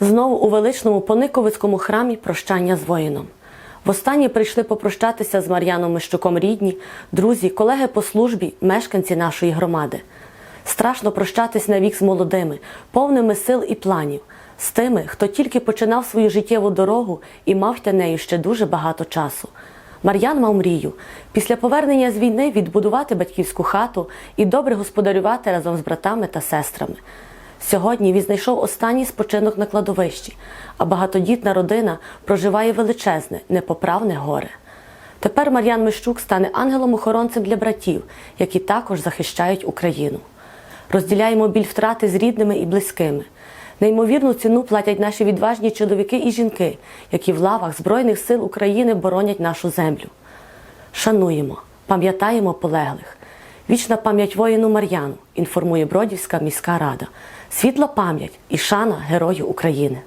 Знову у величному Пониковицькому храмі прощання з воїном. Востаннє прийшли попрощатися з Мар'яном Мищуком рідні, друзі, колеги по службі, мешканці нашої громади. Страшно прощатись навік з молодими, повними сил і планів, з тими, хто тільки починав свою життєву дорогу і мав для неї ще дуже багато часу. Мар'ян мав мрію після повернення з війни відбудувати батьківську хату і добре господарювати разом з братами та сестрами. Сьогодні він знайшов останній спочинок на кладовищі, а багатодітна родина проживає величезне, непоправне горе. Тепер Мар'ян Мищук стане ангелом-охоронцем для братів, які також захищають Україну. Розділяємо біль втрати з рідними і близькими. Неймовірну ціну платять наші відважні чоловіки і жінки, які в лавах Збройних сил України боронять нашу землю. Шануємо, пам'ятаємо полеглих. Вічна пам'ять воїну Мар'яну, інформує Бродівська міська рада. Світла пам'ять і шана Герою України.